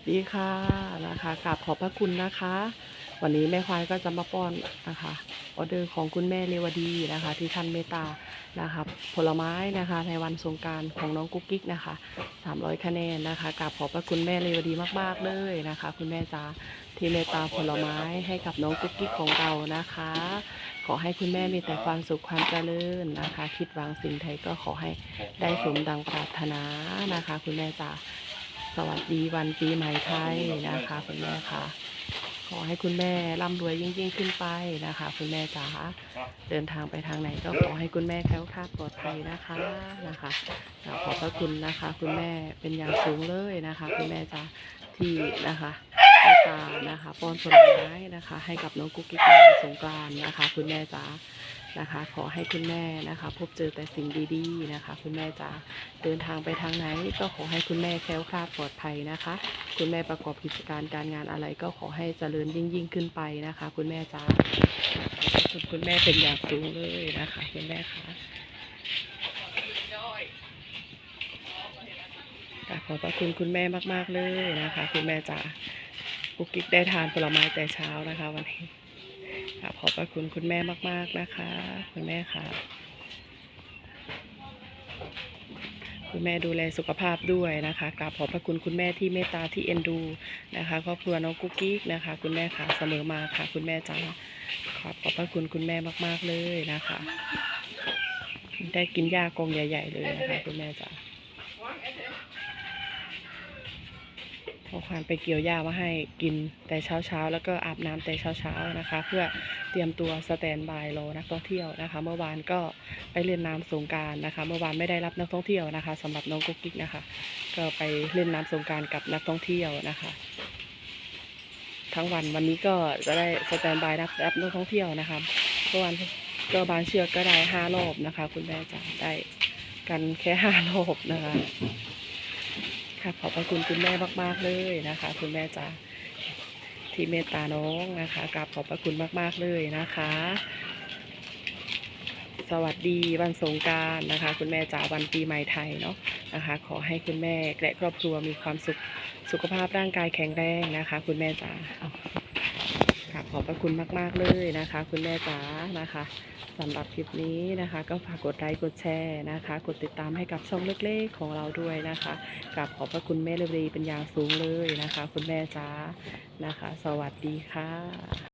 วัสดีค่ะนะคะกราบขอบพระคุณนะคะ วันนี้แม่ควายก็จะมาป้อนนะคะออเดอร์ของคุณแม่เรวดีนะคะ ที่ท่านเมตตานะคะผลไม้นะคะในวันสงการของน้องกุ๊กกิ๊กนะคะ 300 คะแนนนะคะกราบขอบพระคุณแม่เรวดีมากๆเลยนะคะ คุณแม่จ๋าที่เมตตาผลไม้ให้กับน้องกุ๊กกิ๊กของเรานะคะ ขอให้คุณแม่มีแต่ความสุขความเจริญนะคะ คิดวังสิ่งใดก็ขอให้ได้สมดังปรารถนานะคะ คุณแม่จ๋า สวัสดีวันปีใหม่ไทยนะคะ คุณแม่ค่ะ ขอให้คุณแม่ร่ำรวยยิ่งยิ่งขึ้นไปนะคะ คุณแม่จ๋าเดินทางไปทางไหนก็ขอให้คุณแม่แคล้วคลาดปลอดภัยนะคะนะคะขอบพระคุณนะคะ คุณแม่เป็นอย่างสูงเลยนะคะ คุณแม่จ๋าที่นะคะ ตตานะคะป้อนผลไม้นะคะ ให้กับน้องกุ๊กกิ๊กในสงกรานต์นะคะ คุณแม่จ๋านะคะ ขอให้คุณแม่นะคะ พบเจอแต่สิ่งดีๆนะคะ คุณแม่จ๋าเดินทางไปทางไหน ก็ขอให้คุณแม่แคล้วคลาดปลอดภัยนะคะ คุณแม่ประกอบกิจการการงานอะไรก็ขอให้เจริญยิ่งยิ่งขึ้นไปนะคะ คุณแม่จ้าคุณคุณแม่เป็นอย่างสูงเลยนะคะ คุณแม่คะ ค่ะขอบพระคุณคุณแม่มาก ๆ เลยนะคะ คุณแม่จ๋ากุ๊กกิ๊กได้ทานผลไม้แต่เช้านะคะ วันนี้ค่ะขอบพระคุณคุณแม่มาก ๆนะคะ คุณแม่ค่ะ คุณแม่ดูแลสุขภาพด้วยนะคะกราบขอบพระคุณคุณแม่ที่เมตตาที่เอ็นดูนะคะครอบครัวน้องกุ๊กกิ๊กนะคะ คุณแม่ค่ะเสมอมาค่ะ คุณแม่จ๋าขอบขอบพระคุณคุณแม่มาก ๆเลยนะคะ ได้กินหญ้ากองใหญ่ ๆ เลยนะคะคุณแม่จ๋า พอควานไปเกี่ยวหญ้ามาให้กินแต่เช้าๆแล้วก็อาบน้ำแต่เช้าๆนะคะ เพื่อเตรียมตัวสแตนบายรอนักท่องเที่ยวนะคะ เมื่อวานก็ไปเล่นน้ำสงการนะคะ เมื่อวานไม่ได้รับนักท่องเที่ยวนะคะสำหรับน้องกุ๊กกิ๊กนะคะ ก็ไปเล่นน้ำสงการกับนักท่องเที่ยวนะคะ ทั้งวันวันนี้ก็จะได้สแตนบายรับรับนักท่องเที่ยวนะคะเมื่อวานก็บางเชือกก็ได้ห้ารอบนะคะ คุณแม่จ๋าได้กันแค่ห้ารอบนะคะ ค่ะขอบพระคุณคุณแม่มาก ๆ เลยนะคะ คุณแม่จ๋าที่เมตตาน้องนะคะกราบขอบพระคุณมาก ๆ เลยนะคะ สวัสดีวันสงการนะคะ คุณแม่จ๋าวันปีใหม่ไทยเนาะนะคะ ขอให้คุณแม่และครอบครัวมีความสุขสุขภาพร่างกายแข็งแรงนะคะ คุณแม่จ๋าขอบพระคุณมาก ๆ เลยนะคะ คุณแม่จ๋านะคะ สำหรับคลิปนี้นะคะ ก็ฝากกดไลค์กดแชร์นะคะ กดติดตามให้กับช่องเล็กๆของเราด้วยนะคะกับขอบพระคุณแม่เรวดีเป็นอย่างสูงเลยนะคะ คุณแม่จ้านะคะ สวัสดีค่ะ